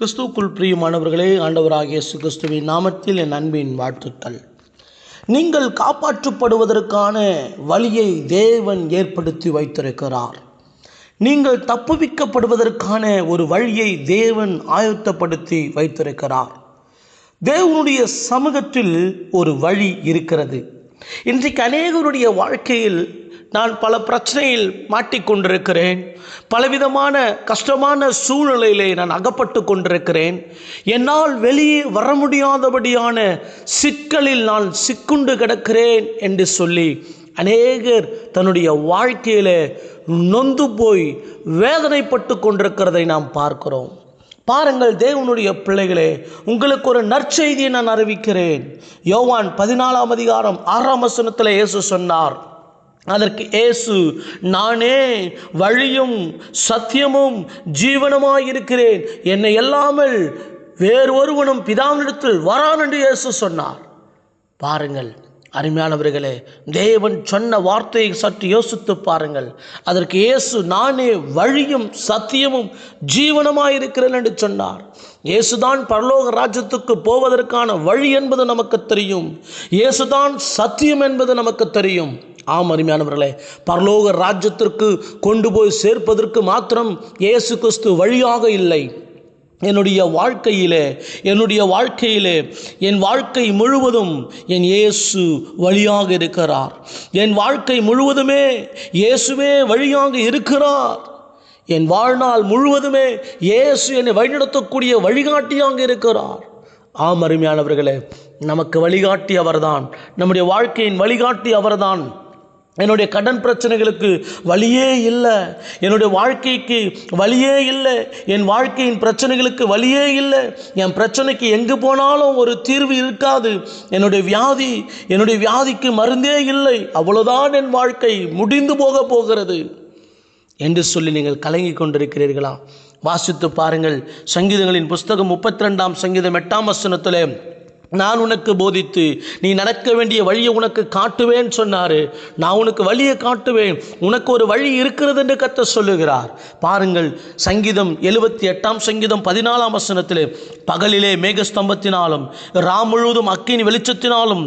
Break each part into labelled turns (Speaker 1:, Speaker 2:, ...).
Speaker 1: கிறிஸ்துவுக்குள் பிரியமானவர்களே ஆண்டவராகிய கிறிஸ்துவின் நாமத்தில் என் அன்பின் வாழ்த்துக்கள். நீங்கள் காப்பாற்றப்படுவதற்கான வழியை தேவன் ஏற்படுத்தி வைத்திருக்கிறார். நீங்கள் தப்புவிக்கப்படுவதற்கான ஒரு வழியை தேவன் ஆயத்தப்படுத்தி வைத்திருக்கிறார். தேவனுடைய சமூகத்தில் ஒரு வழி இருக்கிறது. இன்றைக்கு அநேகருடைய வாழ்க்கையில் நான் பல பிரச்சனையில் மாட்டிக்கொண்டிருக்கிறேன் பலவிதமான கஷ்டமான சூழ்நிலையிலே நான் அகப்பட்டு கொண்டிருக்கிறேன். என்னால் வெளியே வர முடியாதபடியான சிக்கலில் நான் சிக்குண்டு கிடக்கிறேன் என்று சொல்லி அநேகர் தன்னுடைய வாழ்க்கையில் நொந்து போய் வேதனைப்பட்டு கொண்டிருக்கிறதை நாம் பார்க்கிறோம். பாருங்கள் தேவனுடைய பிள்ளைகளே உங்களுக்கு ஒரு நற்செய்தியை நான் அறிவிக்கிறேன். யோவான் பதினாலாம் அதிகாரம் ஆறாம் வசனத்தில் இயேசு சொன்னார். அதற்கு இயேசு நானே வழியும் சத்தியமும் ஜீவனமாய் இருக்கிறேன் என்னை எல்லாமல் வேறு ஒருவனும் பிதாவினிடத்தில் வரான் என்று இயேசு சொன்னார். பாருங்கள் அருமையானவர்களே தேவன் சொன்ன வார்த்தையை சற்று யோசித்து பாருங்கள். அதற்கு இயேசு நானே வழியும் சத்தியமும் ஜீவனமாய் இருக்கிறேன் என்று சொன்னார். இயேசுதான் பரலோக ராஜ்யத்துக்கு போவதற்கான வழி என்பது நமக்கு தெரியும். இயேசுதான் சத்தியம் என்பது நமக்கு தெரியும். ஆம் அருமையானவர்களே பரலோக ராஜ்யத்திற்கு கொண்டு போய் சேர்ப்பதற்கு மாத்திரம் இயேசு கிறிஸ்து வழியாக இல்லை. என்னுடைய வாழ்க்கையிலே என்னுடைய வாழ்க்கையிலே என் வாழ்க்கை முழுவதும் என் இயேசு வழியாக இருக்கிறார். என் வாழ்க்கை முழுவதுமே இயேசுவே வழியாக இருக்கிறார். என் வாழ்நாள் முழுவதுமே இயேசு என்னை வழிநடத்தக்கூடிய வழிகாட்டியாக இருக்கிறார். ஆம் அருமையானவர்களே நமக்கு வழிகாட்டி அவர்தான். நம்முடைய வாழ்க்கையின் வழிகாட்டி அவர்தான். என்னுடைய கடன் பிரச்சனைகளுக்கு வழியே இல்லை. என்னுடைய வாழ்க்கைக்கு வழியே இல்லை. என் வாழ்க்கையின் பிரச்சனைகளுக்கு வழியே இல்லை. என் பிரச்சனைக்கு எங்கு போனாலும் ஒரு தீர்வு இருக்காது. என்னுடைய வியாதி என்னுடைய வியாதிக்கு மருந்தே இல்லை. அவ்வளோதான் என் வாழ்க்கை முடிந்து போக போகிறது. என்று சொல்லி நீங்கள் கலங்கி கொண்டிருக்கிறீர்களா? வாசித்து பாருங்கள் சங்கீதங்களின் புஸ்தகம் முப்பத்தி ரெண்டாம் சங்கீதம் எட்டாம் வசனத்தில் நான் உனக்கு போதித்து நீ நடக்க வேண்டிய வழியை உனக்கு காட்டுவேன் சொன்னார். நான் உனக்கு வழியை காட்டுவேன். உனக்கு ஒரு வழி இருக்கிறது என்று கத்த சொல்லுகிறார். பாருங்கள் சங்கீதம் எழுபத்தி எட்டாம் சங்கீதம் பதினாலாம் வசனத்திலே பகலிலே மேகஸ்தம்பத்தினாலும் ராம் முழுவதும் அக்கினி வெளிச்சத்தினாலும்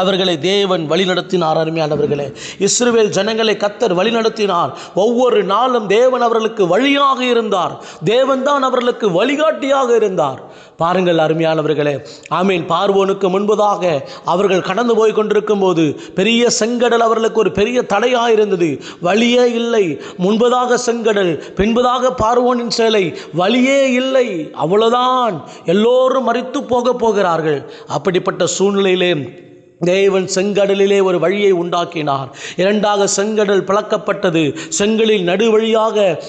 Speaker 1: அவர்களை தேவன் வழிநடத்தினார் அருமையானவர்களே இஸ்ரேல் ஜனங்களை கத்தர் வழிநடத்தினார். ஒவ்வொரு நாளும் தேவன் அவர்களுக்கு வழியாக இருந்தார். தேவன் தான் அவர்களுக்கு வழிகாட்டியாக இருந்தார். பாருங்கள் அருமையானவர்களே ஆமீன். பார்வோனுக்கு முன்பதாக அவர்கள் கடந்து போய் கொண்டிருக்கும் போது பெரிய செங்கடல் அவர்களுக்கு ஒரு பெரிய தடையாக இருந்தது. வழியே இல்லை. முன்பதாக செங்கடல் பின்பதாக பார்வோனின் சேலை. வழியே இல்லை. அவ்வளோதான் எல்லோரும் மறித்து போக போகிறார்கள். அப்படிப்பட்ட சூழ்நிலையிலே தேவன் செங்கடலிலே ஒரு வழியை உண்டாக்கினார். இரண்டாக செங்கடல் பிளக்கப்பட்டது. செங்கலில் நடு வழியாக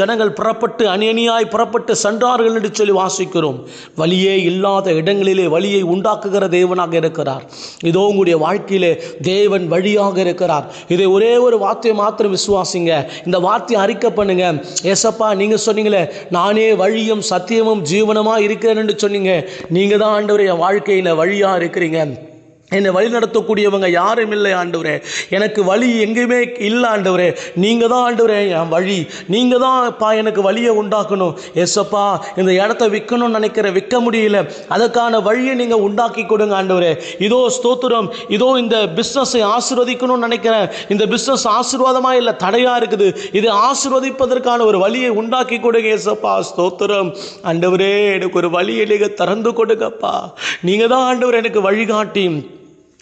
Speaker 1: ஜனங்கள் புறப்பட்டு அணி அணியாய் புறப்பட்டு சென்றார்கள் என்று சொல்லி வாசிக்கிறோம். வழியே இல்லாத இடங்களிலே வழியை உண்டாக்குகிற தேவனாக இருக்கிறார். இதோ உங்களுடைய வாழ்க்கையிலே தேவன் வழியாக இருக்கிறார். இதை ஒரே ஒரு வார்த்தையை மாத்திரம் விசுவாசிங்க. இந்த வார்த்தையை அறிக்கை பண்ணுங்க. ஏசப்பா நீங்கள் சொன்னீங்களே நானே வழியும் சத்தியமும் ஜீவனமாக இருக்கிறேன் என்று சொன்னீங்க. நீங்கள் தான் ஆண்டவரைய வாழ்க்கையில் வழியாக இருக்கிறீங்க. என்னை வழி நடத்தக்கூடியவங்க யாரும் இல்லை ஆண்டவரே. எனக்கு வழி எங்கேயுமே இல்லை ஆண்டவரே. நீங்கள் தான் ஆண்டவரே என் வழி. நீங்கள் தான் பா எனக்கு வழியை உண்டாக்கணும். எஸ்ஸப்பா இந்த இடத்த விற்கணும்னு நினைக்கிற விற்க முடியல. அதற்கான வழியை நீங்கள் உண்டாக்கி கொடுங்க ஆண்டவரே. இதோ ஸ்தோத்திரம். இதோ இந்த பிஸ்னஸை ஆசிர்வதிக்கணும்னு நினைக்கிறேன். இந்த பிஸ்னஸ் ஆசீர்வாதமாக இல்லை தடையாக இருக்குது. இது ஆசிர்வதிப்பதற்கான ஒரு வழியை உண்டாக்கி கொடுங்க எஸ்ஸப்பா ஸ்தோத்திரம். ஆண்டவரே எனக்கு ஒரு வழியை நீங்கள் திறந்து கொடுங்கப்பா. நீங்கள் தான் ஆண்டவர் எனக்கு வழிகாட்டி.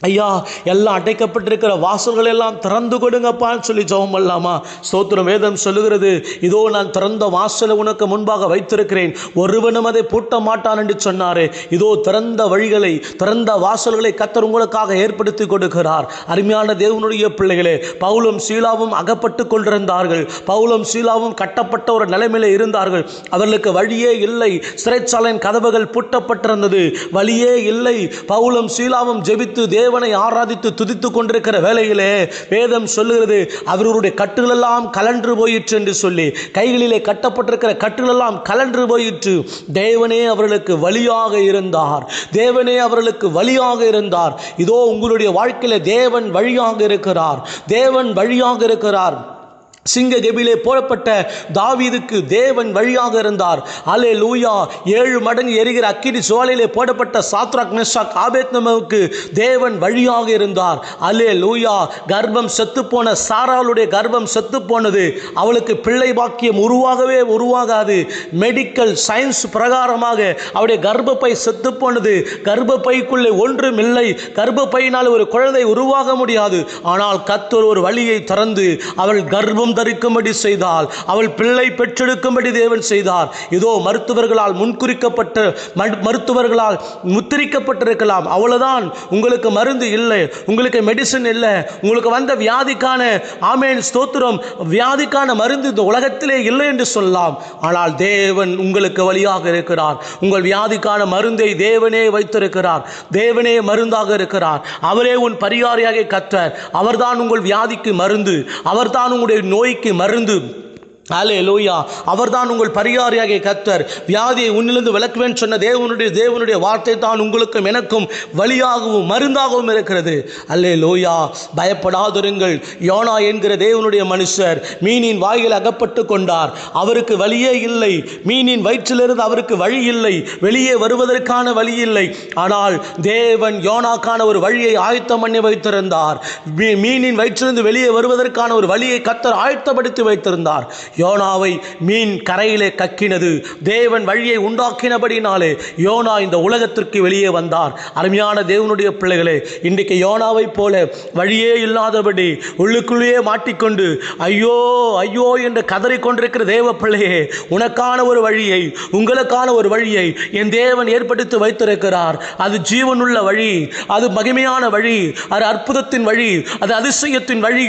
Speaker 1: ஐயா எல்லாம் அடைக்கப்பட்டிருக்கிற வாசல்கள் எல்லாம் திறந்து கொடுங்கப்பான்னு சொல்லி ஜெபம் பண்ணலாமா? ஸ்தோத்திரம் வேதம் சொல்லுகிறது இதோ நான் திறந்த வாசலை உனக்கு முன்பாக வைத்திருக்கிறேன். ஒருவனும் அதை பூட்ட மாட்டான் என்று சொன்னாரே. இதோ திறந்த வழிகளை திறந்த வாசல்களை கத்தர் உங்களுக்காக ஏற்படுத்தி கொடுக்கிறார். அருமையான தேவனுடைய பிள்ளைகளே பவுலும் சீலாவும் அகப்பட்டு கொண்டிருந்தார்கள். பவுலும் சீலாவும் கட்டப்பட்ட ஒரு நிலைமையில இருந்தார்கள். அவர்களுக்கு வழியே இல்லை. சிறைச்சாலையின் கதவுகள் பூட்டப்பட்டிருந்தது. வழியே இல்லை. பவுலும் சீலாவும் ஜெபித்து தேவ தேவனை ஆராதித்து துதித்து கொண்டிருக்கிற வேலையிலே வேதம் சொல்லுகிறது அவர்களுடைய கட்டுகளெல்லாம் கலன்று போயிற்று என்று சொல்லி கைகளிலே கட்டப்பட்டிருக்கிற கட்டுகளெல்லாம் கலன்று போயிற்று. தேவனே அவர்களுக்கு வழியாக இருந்தார். தேவனே அவர்களுக்கு வழியாக இருந்தார். இதோ உங்களுடைய வாழ்க்கையில் தேவன் வழியாக இருக்கிறார். தேவன் வழியாக இருக்கிறார். சிங்க கெபிலே போடப்பட்ட தாவீதுக்கு தேவன் வழியாக இருந்தார். அலே லூயா ஏழு மடங்கு எரிகிற அக்கினி சோலையிலே போடப்பட்ட சாத்ராக் மெஷாக் ஆபேத்னமுக்கு தேவன் வழியாக இருந்தார். அலே லூயா கர்ப்பம் செத்துப்போன சாராளுடைய கர்ப்பம் செத்துப்போனது அவளுக்கு பிள்ளை பாக்கியம் உருவாகவே உருவாகாது. மெடிக்கல் சயின்ஸ் பிரகாரமாக அவருடைய கர்ப்பப்பை செத்துப்போனது. கர்ப்பப்பைக்குள்ளே ஒன்றும் இல்லை. கர்ப்பப்பையினால் ஒரு குழந்தை உருவாக முடியாது. ஆனால் கத்தொரு ஒரு வழியை திறந்து அவள் கர்ப்பம் தரிக்கும்படி செய்தால் அவள் பிள்ளை பெற்றெடுக்கும்படி தேவன் செய்தார். இதோ மருத்துவர்களால் முன்குறிக்கப்பட்ட மருத்துவர்களால் முத்திரிக்கப்பட்டிருக்கலாம். அவ்வளவுதான். உங்களுக்கு மருந்து இல்லை. உங்களுக்கு மெடிசன் இல்லை. உங்களுக்கு வந்த வியாதிக்கான ஆமேன் ஸ்தோத்திரம் வியாதிக்கான மருந்து இந்த உலகத்திலே இல்லை என்று சொல்லலாம். ஆனால் தேவன் உங்களுக்கு வழியாக இருக்கிறார். உங்கள் வியாதிக்கான மருந்தை தேவனே வைத்திருக்கிறார். தேவனே மருந்தாக இருக்கிறார். அவரே உன் பரிகாரியாக கற்ற அவர்தான் உங்கள் வியாதிக்கு மருந்து. அவர்தான் உங்களுடைய நோய்க்கு மருந்து ஆலே லோயா அவர்தான் உங்கள் பரிகாரியாக கத்தர் வியாதியை உன்னிலிருந்து விளக்குவேன் சொன்ன தேவனுடைய தேவனுடைய வார்த்தை தான் உங்களுக்கும் எனக்கும் வழியாகவும் மருந்தாகவும் இருக்கிறது. அல்லே லோயா பயப்படாதிருங்கள். யோனா என்கிற தேவனுடைய மனுஷர் மீனின் வாயில் அகப்பட்டு கொண்டார். அவருக்கு வழியே இல்லை. மீனின் வயிற்றிலிருந்து அவருக்கு வழி இல்லை. வெளியே வருவதற்கான வழி இல்லை. ஆனால் தேவன் யோனாக்கான ஒரு வழியை ஆயத்தம் பண்ணி வைத்திருந்தார். மீ- மீனின் வயிற்றிலிருந்து வெளியே வருவதற்கான ஒரு வழியை கத்தர் ஆயத்தப்படுத்தி வைத்திருந்தார். யோனாவை மீன் கரையிலே கக்கினது. தேவன் வழியை உண்டாக்கினபடினாலே யோனா இந்த உலகத்திற்கு வெளியே வந்தார். அருமையான தேவனுடைய பிள்ளைகளே இன்றைக்கு யோனாவைப் போல வழியே இல்லாதபடி உள்ளுக்குள்ளேயே மாட்டிக்கொண்டு ஐயோ ஐயோ என்று கதறிக்கொண்டிருக்கிற தேவ பிள்ளையே உனக்கான ஒரு வழியை உங்களுக்கான ஒரு வழியை என் தேவன் ஏற்படுத்தி வைத்திருக்கிறார். அது ஜீவனுள்ள வழி அது மகிமையான வழி அது அற்புதத்தின் வழி அது அதிசயத்தின் வழி.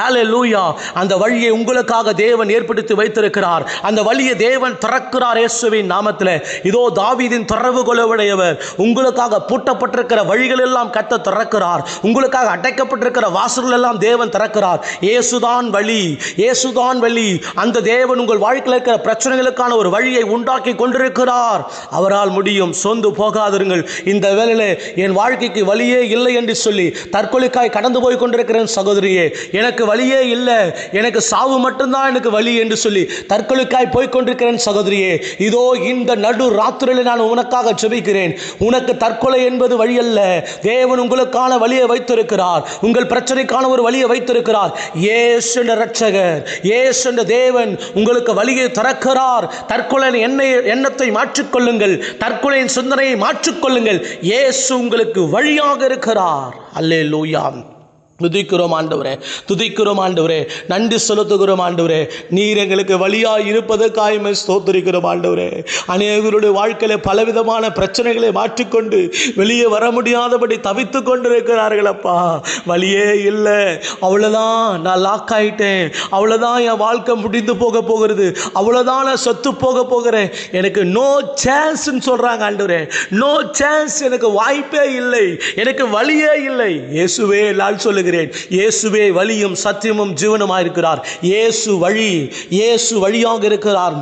Speaker 1: ஹalleluya அந்த வழியை உங்களுக்காக தேவன் ஏற்படுத்தி வைத்திருக்கிறார். அந்த வழியை தேவன் திறக்கிறார் இயேசுவின் நாமத்தில். இதோ தாவீதின் தொடர்பு கொலவுடையவர் உங்களுக்காக பூட்டப்பட்டிருக்கிற வழிகள் எல்லாம் கத்த திறக்கிறார். உங்களுக்காக அடைக்கப்பட்டிருக்கிற வாசல்கள் எல்லாம் தேவன் திறக்கிறார். இயேசுதான் வழி இயேசுதான் வழி. அந்த தேவன் உங்கள் வாழ்க்கையில் இருக்கிற பிரச்சனைகளுக்கான ஒரு வழியை உண்டாக்கி கொண்டிருக்கிறார். அவரால் முடியும். சொந்து போகாதிருங்கள். இந்த வேலையில் என் வாழ்க்கைக்கு வழியே இல்லை என்று சொல்லி தற்கொலைக்காய் கடந்து போய் கொண்டிருக்கிறேன் சகோதரியே. எனக்கு வழியே இல்லை. எனக்கு சாவு மட்டும்தான் எனக்கு வழி என்று சொல்லி தற்கொலைக்காய் போய்கொண்டிருக்கிறேன் சகோதரியே. இதோ இந்த நடு ராத்திரியில் நான் உனக்காக ஜெபிக்கிறேன். உனக்கு தற்கொலை என்பது வழி அல்ல தேவன் உங்களுக்கான வழியை வைத்திருக்கிறார். உங்கள் பிரச்சனைக்கான ஒரு வழியை வைத்திருக்கிறார். இயேசு என்ற ரட்சகர் இயேசு என்ற தேவன் உங்களுக்கு வழியை திறக்கிறார். தற்கொலை எண்ணெய் எண்ணத்தை மாற்றிக்கொள்ளுங்கள். தற்கொலையின் சிந்தனையை மாற்றிக்கொள்ளுங்கள். இயேசு உங்களுக்கு வழியாக இருக்கிறார். அல்லே துதிக்கிறோம் ஆண்டவரே துதிக்கிறோம் ஆண்டவரே நன்றி செலுத்துகிறோம் ஆண்டவரே. நீர் எங்களுக்கு வழியாக இருப்பதற்காய்மை ஸ்தோத்திரிக்கிறோம் ஆண்டவரே. அநேகருடைய வாழ்க்கையில் பலவிதமான பிரச்சனைகளை மாற்றிக்கொண்டு வெளியே வர முடியாதபடி தவித்து கொண்டிருக்கிறார்கள் அப்பா. வழியே இல்லை. அவ்வளோதான் நான் லாக் ஆகிட்டேன் அவ்வளோதான் என் வாழ்க்கை முடிந்து போக போகிறது. அவ்வளோதான் நான் சொத்து போக போகிறேன். எனக்கு நோ சான்ஸ்ன்னு சொல்கிறாங்க ஆண்டவரே. நோ சான்ஸ் எனக்கு வாய்ப்பே இல்லை. எனக்கு வழியே இல்லை. இயேசுவே நான் சொல்லுகிறேன். இயேசுவே வழியும் சத்தியமும் ஜீவனுமாக இருக்கிறார். இயேசு வழி இயேசு வழியாக இருக்கிறார்.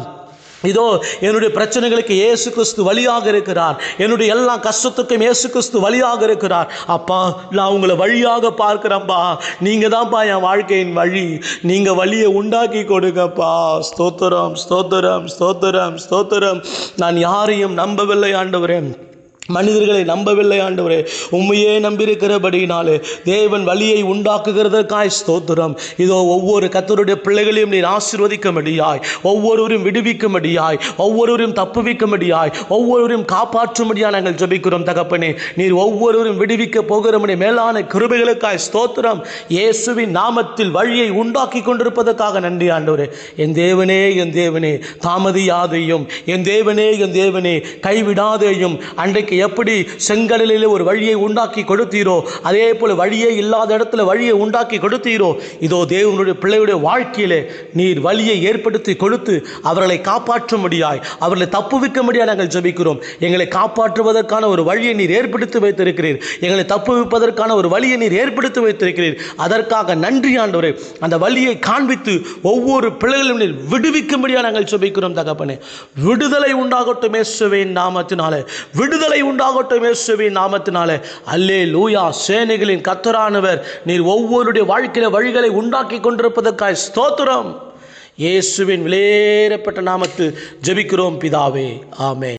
Speaker 1: இதோ என்னுடைய பிரச்சனைகளுக்கு இயேசு கிறிஸ்து வழியாக இருக்கிறார். என்னுடைய எல்லா கஷ்டத்துக்கும் இயேசு கிறிஸ்து வழியாக இருக்கிறார். அப்பா நான் உங்களை வழியாக பார்க்கிறேன்ப்பா நீங்கள் தான்ப்பா என் வாழ்க்கையின் வழி. நீங்கள் வழியை உண்டாக்கி கொடுங்கப்பா. ஸ்தோத்திரம் ஸ்தோத்திரம் ஸ்தோத்திரம் ஸ்தோத்திரம். நான் யாரையும் நம்பவில்லை ஆண்டவரேன் மனிதர்களை நம்பவில்லை ஆண்டவரே. உண்மையே நம்பியிருக்கிறபடினாலே தேவன் வழியை உண்டாக்குகிறதற்காய் ஸ்தோத்திரம். இதோ ஒவ்வொரு கத்தருடைய பிள்ளைகளையும் நீர் ஆசீர்வதிக்கும்படியாய் ஒவ்வொருவரும் விடுவிக்கும்படியாய் ஒவ்வொருவரும் தப்புவிக்கும்படியாய் ஒவ்வொருவரும் காப்பாற்றும்படியாக நாங்கள் ஜபிக்கிறோம் தகப்பனே. நீர் ஒவ்வொருவரும் விடுவிக்க போகிறபடி மேலான கிருபைகளுக்காய் ஸ்தோத்திரம். இயேசுவின் நாமத்தில் வழியை உண்டாக்கி கொண்டிருப்பதற்காக நன்றி ஆண்டவரே. என் தேவனே என் தேவனே தாமதியாதையும் என் தேவனே என் தேவனே கைவிடாதையும் அன்றைக்கு எப்படி செங்கடலிலே ஒரு வழியை உண்டாக்கி கொடுத்தீரோ அதே போல வழியே இல்லாத இடத்துல வழியை உண்டாக்கி கொடுத்தீரோ இதோ தேவனுடைய பிள்ளையுடைய வாழ்க்கையிலே நீர் வழியை ஏற்படுத்தி கொடுத்து அவர்களை காப்பாற்ற முடியாய் அவர்களை தப்புவிக்கும்படியாய் நாங்கள் ஜபிக்கிறோம். எங்களை காப்பாற்றுவதற்கான ஒரு வழியை நீர் ஏற்படுத்தி வைத்திருக்கிறீர். எங்களை தப்புவிப்பதற்கான ஒரு வழியை நீர் ஏற்படுத்தி வைத்திருக்கிறீர். அதற்காக நன்றி ஆண்டவரே. அந்த வழியை காண்பித்து ஒவ்வொரு பிள்ளைகளும் நீர் விடுவிக்கும்படியாக நாங்கள் ஜபிக்கிறோம் தகப்பனே. விடுதலை உண்டாகட்டும் இயேசுவின் நாமத்தினாலே. விடுதலை உண்டாகட்டும் இயேசுவின் நாமத்தினாலே. அல்லே லூயா சேனைகளின் கத்தரானவர் நீர் ஒவ்வொருடைய வாழ்க்கையில வழிகளை உண்டாக்கி கொண்டிருப்பதற்காய் ஸ்தோத்திரம். இயேசுவின் விலையேறப்பட்ட நாமத்தில் ஜெபிக்கிறோம் பிதாவே. ஆமே